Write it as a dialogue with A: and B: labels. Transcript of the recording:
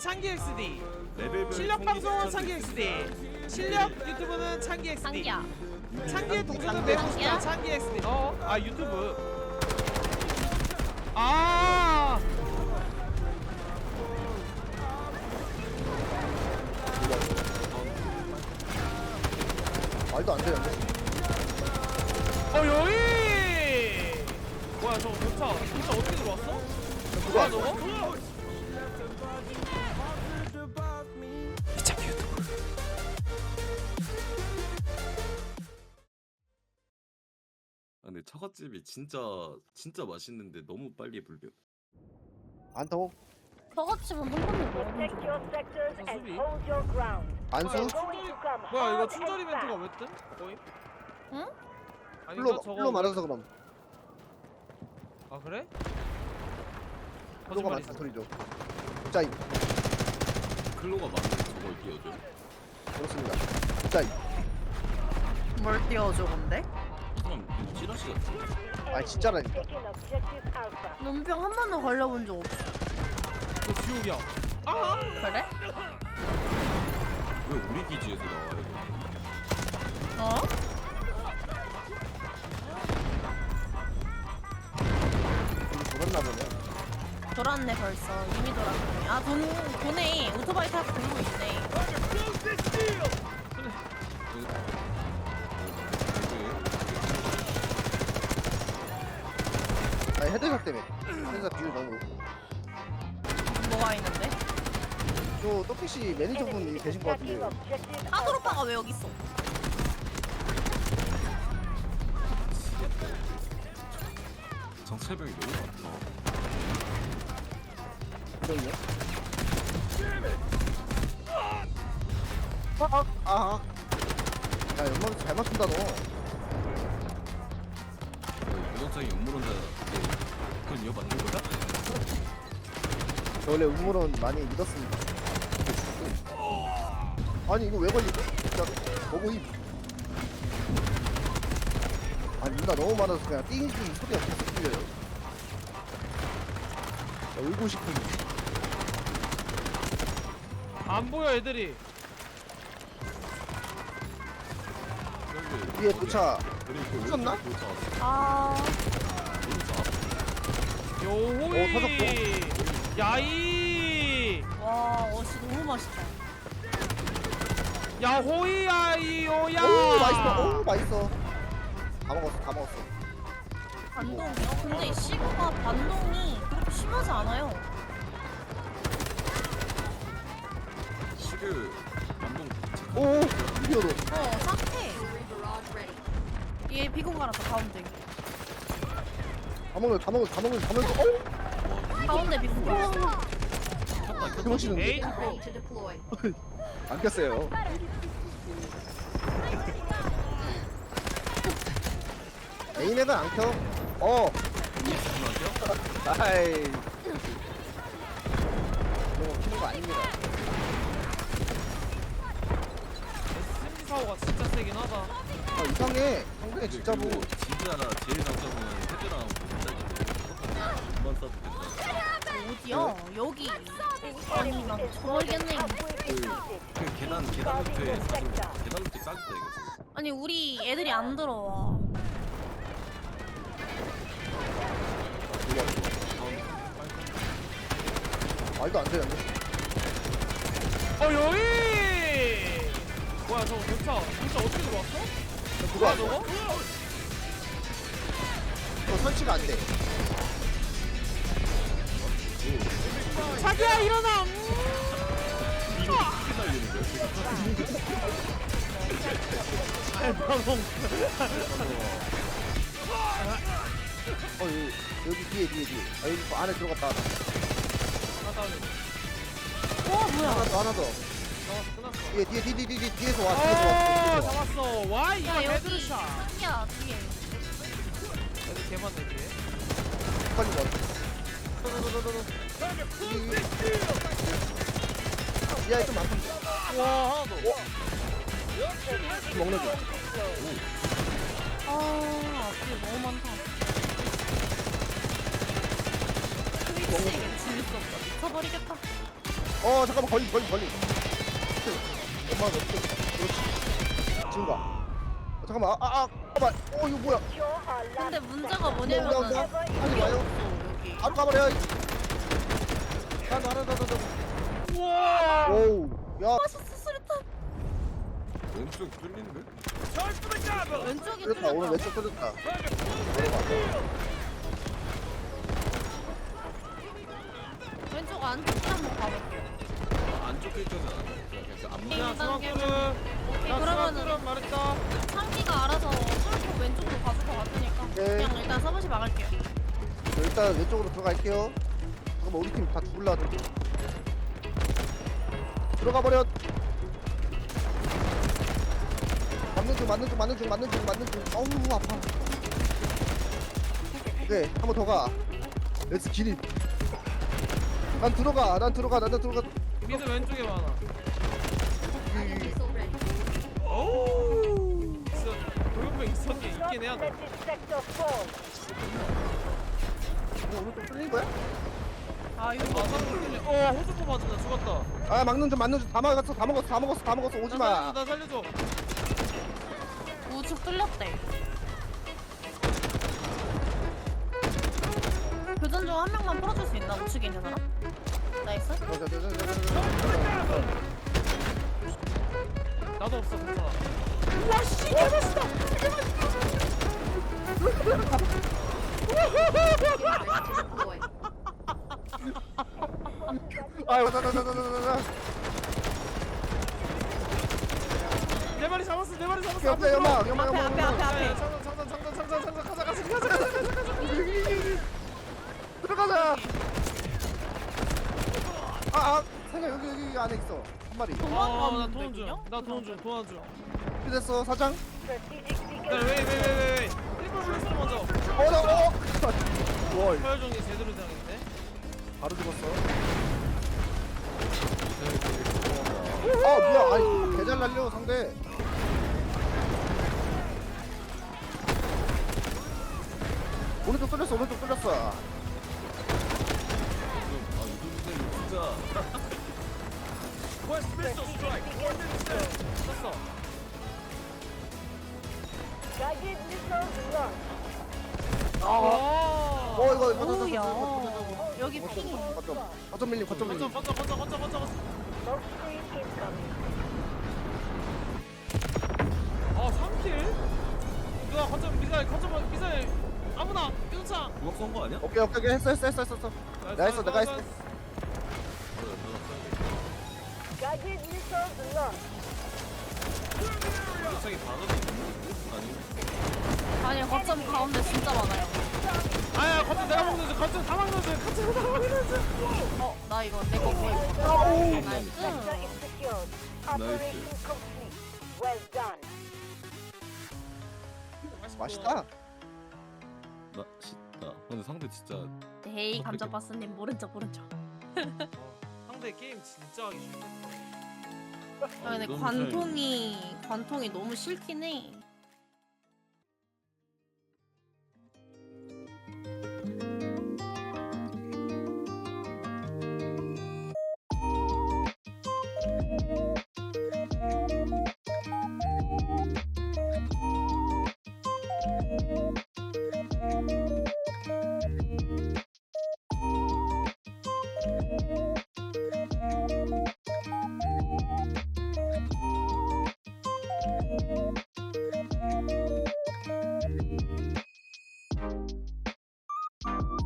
A: 창기 XD 실력 방송은 창기. XD 실력 유튜브는 창기 XD. 창기의
B: 창기.
A: 매우 좋다 창기 XD 어아 유튜브 아
C: 말도 안 되는데.
A: 어 여기 뭐야 저거 도차 도차 어떻게 들어왔어?
C: 누가
A: 뭐야 저거?
D: 근데 처갓집이 진짜 진짜 맛있는데 너무 빨리 불려.
C: 안타고
E: Protect your sectors and
A: 수비.
E: hold your ground.
C: 안수
E: We're going to come
A: 뭐야 이거
E: hard and
A: 이벤트가
E: fast.
A: 왜 뜬? 거의?
B: 응?
A: 아닌가 저거
C: 풀로 말아서 그럼
A: 아 그래? 거짓말이지
C: 맞는 소리죠. 짜임
D: 클로가 많은데 저걸 띄워줘.
C: 그렇습니다. 짜임.
F: 뭘 띄워줘 근데?
D: 같지?
C: 아 진짜라니까.
F: 논평 한 번도 걸려본 적 없어
A: 그 지옥이야 아
F: 그래?
D: 왜 우리 기지에서 나와야 돼?
F: 어?
C: 우리 돌았나 보네.
F: 돌았네 벌써 이미 돌았네 아 돈 돈에 오토바이 타고 돌고 있네
C: 헤드샷 때문에. 헤드샷 비율 너무 높고.
F: 뭐가 있는데?
C: 저 또피씨 매니저분이 계신 것 같은데.
F: 하드 오빠가 왜 여기 있어?
D: 정체병이 너무 많다.
C: 그럼요. 아, 아, 아. 야, 연막 잘 맞춘다, 너.
D: 무전장이 음모론자 그건 이어 맞는 거야?
C: 저 원래 음모론 많이 믿었습니다. 아니, 이거 왜 걸리지? 진짜, 너무 힘. 아니, 누나 너무 많아서 그냥 띵띵 소리가 계속 들려요. 야, 울고 싶은.
A: 안 보여 애들이
C: 위에 도차.
D: 그리고
C: 미쳤나?
F: 아
A: 요호이
C: 어,
A: 야이
F: 와, 어씨 너무 맛있다.
A: 야호이 야이요야
C: 오, 맛있어. 오, 맛있어. 다 먹었어, 다 먹었어.
F: 반동이요? 근데 시그가 반동이 그렇게 심하지 않아요.
D: 시그 반동
C: 오, 드디어 너.
F: 어, 싹해. 얘 비공 갈았어 가운데.
C: 다 먹는, 다 먹는, 다 먹는, 다 먹는. 어?
F: 가운데
C: 멋있는데?
A: 에이
C: 안 꼈어요. 메인에는 안 켜. 어. 아이. 이런 거 키는 거 아닙니다.
A: 사고가 진짜 세긴 하다
C: 아, 이상해. 상대 진짜 뭐.
D: 진짜 제일 장점은 헤드랑 써도 된다.
F: 어디야? 여기. 아니 난 모르겠네.
D: 그, 그 계단 계단 밑에 사실 계단 밑에 싸겠다 이거 지금.
F: 아니 우리 애들이 안 들어와.
C: 말도 안 되는데.
A: 어 여기 뭐야 저거 도차 도차 어떻게 들어왔어?
C: 그거
A: 뭐야
C: 안 돼.
A: 저거?
C: 그거 설치가 안 돼.
A: 자기야 일어나
D: 지금?
C: 어, 여기, 여기 뒤에, 뒤에, 뒤에. 아, 여기 또 안에 들어갔다.
A: 하나
F: 와 뭐야?
C: 하나 더, 하나 더.
A: 잡았어 끝났어
C: 뒤에, 뒤에, 뒤에, 뒤에, 뒤에, 뒤에서 와, 뒤에서 와.
A: 어
C: 뒤에서 와.
A: 잡았어 와 이거
F: 야 여기
A: 헤드샷
F: 상기야 뒤에.
A: 애들 개 많네 뒤에
C: 빨리 와. 야, 좀 아픈데.
A: 와 하나 더
C: 먹는 거.
F: 아 앞에 너무 많다. 트위치 재밌었다. 미쳐버리겠다.
C: 어 잠깐만 걸리 걸리 걸리 엄마 너 그렇지 지금 가 어, 잠깐만 아아 잠깐만 어 이거 뭐야
F: 근데 문제가 뭐냐면은
C: 바로 가버려. 나나나 나 나
A: 우와!
C: 오우 야.
F: 맛있어 수류탄
D: 왼쪽 뚫리는데?
F: 왼쪽이
C: 뚫렸다 오늘
F: 뚫렸다.
C: 왼쪽 뚫렸다.
F: 왼쪽 안쪽 한번 가볼게요.
D: 안쪽 있잖아.
A: 야
F: 오케이, 그러면은
A: 뚫음 말했다.
F: 상기가 알아서 뚫고 왼쪽으로 가줄 것 같으니까
C: 네.
F: 그냥 일단 서버시 막을게요.
C: 저 일단 왼쪽으로 들어갈게요. 잠깐만 우리 팀 다 죽을라 하던데 들어가 버려. 맞는 중 맞는 중 맞는 중 맞는 중 맞는 중. 어우 아파. 네 한 번 더 가. 렛츠 기립 난 들어가 난 들어가 난 들어가.
A: 미드 왼쪽에 많아.
C: 이-
A: 오우 진짜 돌격병
E: Do
A: 있긴 해야 돼
C: 오늘 좀 뚫린 거야?
F: 아 이거
A: 아 상대 뚫려 어 호수포 맞았다 죽었다.
C: 아 막는 중 막는 중다 먹었어 다 먹었어 다 먹었어 다 먹었어.
A: 나
C: 오지마.
A: 살려줘 나 살려줘.
F: 우측 뚫렸대. 교전 중 한 명만 풀어줄 수 있나? 우측에 있는 사람? 나이스.
A: 나도 없어 괜찮아.
C: 아유 나나나나나나
A: 내 마리 잡았어 내 마리 잡았어.
C: 옆에 연막 연막
F: 앞에 앞에
C: 연막.
F: 앞에
A: 야,
F: 앞에
A: 장전 장전 장전 장전 장전 가자 가자 가자 가자 가자.
C: 들어가자. 아아 생각 여기 여기 안에 있어. 한 마리.
A: 아나
F: 도망가면
A: 도는 중나 도는 중 도는 중
C: 어떻게 됐어 사장.
E: Strategic beacon
A: 야, 왜, 왜, 왜, 왜, 왜. 일본 블루스 먼저.
C: 어나 어! 월
A: 서열 정리 제대로 당했네.
C: 바로 죽었어 아 뭐야 아이 개잘 날려 상대. 오른쪽 뚫렸어 오른쪽 뚫렸어 거점 거점 밀림 거점 밀림
A: 번쩍, 번쩍, 번쩍, 번쩍, 번쩍.
E: Screen incoming.
A: 아, 3킬? 누가 거점 미사일, 거점 미사일. 아무나, 유창.
D: 누가 쏜거 아니야?
C: 오케이 오케이 오케이 했어 했어 했어 했어 했어 나 했어 내가 했어
E: Guided missiles launched.
D: 유창이 반응이 있는데? 아니.
F: 아니 거점 가운데 진짜 많아요
A: 아야, 거점 내가 먹는 중, 거점 다 먹는 중, 거점 다 먹는 중.
F: 어 나 이거 내 거 보여
E: Sector
F: 나이스
E: is secured. Operation complete. Well done.
C: 맛있다
D: 맛있다. 근데 상대 진짜
F: 에이 척 모른 척
A: 상대 게임 진짜 하기 싫다.
F: 아, 근데
D: 이건
F: 관통이 관통이 너무 싫긴 해